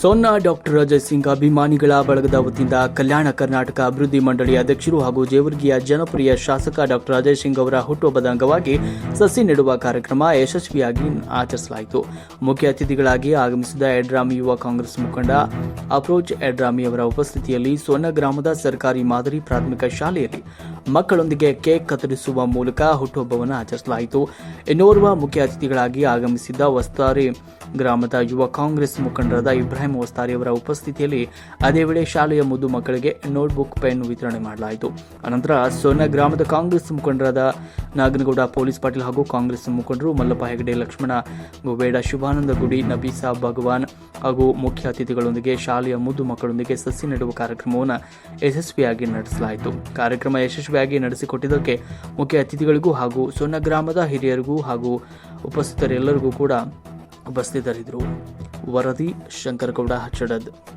ಸೋನ್ನಾ doctor Ajay Singh ಅಭಿಮಾನಿಗಳ ಬಳಗದ ವತಿಯಿಂದ ಕಲ್ಯಾಣ ಕರ್ನಾಟಕ ಅಭಿವೃದ್ಧಿ ಮಂಡಳಿ ಅಧ್ಯಕ್ಷರು ಹಾಗೂ ಜೇವರ್ಗಿಯ ಜನಪ್ರಿಯ ಶಾಸಕ ಡಾಕ್ಟರ್ ಅಜಯ್ ಸಿಂಗ್ ಅವರ ಹುಟ್ಟುಹಬ್ಬದ ಅಂಗವಾಗಿ ಸಸಿ ನೆಡುವ ಕಾರ್ಯಕ್ರಮ ಯಶಸ್ವಿಯಾಗಿ ಆಚರಿಸಲಾಯಿತು. ಮುಖ್ಯ ಅತಿಥಿಗಳಾಗಿ ಆಗಮಿಸಿದ ಎಡ್ರಾಮಿ ಯುವ ಕಾಂಗ್ರೆಸ್ ಮುಖಂಡ ಅಪ್ರೋಚ್ ಎಡ್ರಾಮಿ ಅವರ ಉಪಸ್ಥಿತಿಯಲ್ಲಿ ಸೋನ್ನ ಗ್ರಾಮದ ಸರ್ಕಾರಿ ಮಾದರಿ ಪ್ರಾಥಮಿಕ ಶಾಲೆಯಲ್ಲಿ ಮಕ್ಕಳೊಂದಿಗೆ ಕೇಕ್ ಕತ್ತರಿಸುವ ಮೂಲಕ ಹುಟ್ಟುಹಬ್ಬವನ್ನು ಆಚರಿಸಲಾಯಿತು. ಇನ್ನೋರ್ವ ಮುಖ್ಯ ಅತಿಥಿಗಳಾಗಿ ಆಗಮಿಸಿದ್ದ ವಸ್ತಾರಿ ಗ್ರಾಮದ ಯುವ ಕಾಂಗ್ರೆಸ್ ಮುಖಂಡರಾದ ಇಬ್ರಾಹಿಂ ವಸ್ತಾರಿ ಅವರ ಉಪಸ್ಥಿತಿಯಲ್ಲಿ ಅದೇ ವೇಳೆ ಶಾಲೆಯ ಮುದ್ದು ಮಕ್ಕಳಿಗೆ ನೋಟ್ಬುಕ್, ಪೆನ್ ವಿತರಣೆ ಮಾಡಲಾಯಿತು. ಅನಂತರ ಸೋನ ಗ್ರಾಮದ ಕಾಂಗ್ರೆಸ್ ಮುಖಂಡರಾದ ನಾಗನಗೌಡ, ಪೊಲೀಸ್ ಪಾಟೀಲ್ ಹಾಗೂ ಕಾಂಗ್ರೆಸ್ ಮುಖಂಡರು ಮಲ್ಲಪ್ಪ ಹೆಗಡೆ ಲಕ್ಷ್ಮಣ ಗುಬೇಡ, ಶಿವಾನಂದ ಗುಡಿ, ನಬೀಸಾ ಭಗವಾನ್ ಹಾಗೂ ಮುಖ್ಯ ಅತಿಥಿಗಳೊಂದಿಗೆ ಶಾಲೆಯ ಮುದ್ದು ಮಕ್ಕಳೊಂದಿಗೆ ಸಸಿ ನೆಡುವ ಕಾರ್ಯಕ್ರಮವನ್ನು ಯಶಸ್ವಿಯಾಗಿ ನಡೆಸಲಾಯಿತು. ಕಾರ್ಯಕ್ರಮ ಯಶಸ್ವಿಯಾಗಿ ನಡೆಸಿಕೊಟ್ಟಿದ್ದಕ್ಕೆ ಮುಖ್ಯ ಅತಿಥಿಗಳಿಗೂ ಹಾಗೂ ಸೊನ್ನ ಗ್ರಾಮದ ಹಿರಿಯರಿಗೂ ಹಾಗೂ ಉಪಸ್ಥಿತರೆಲ್ಲರಿಗೂ ಕೂಡ ಉಪಸ್ಥಿತರಿದ್ದರು. ವರದಿ ಶಂಕರಗೌಡ ಹಚ್ಚಡದ್.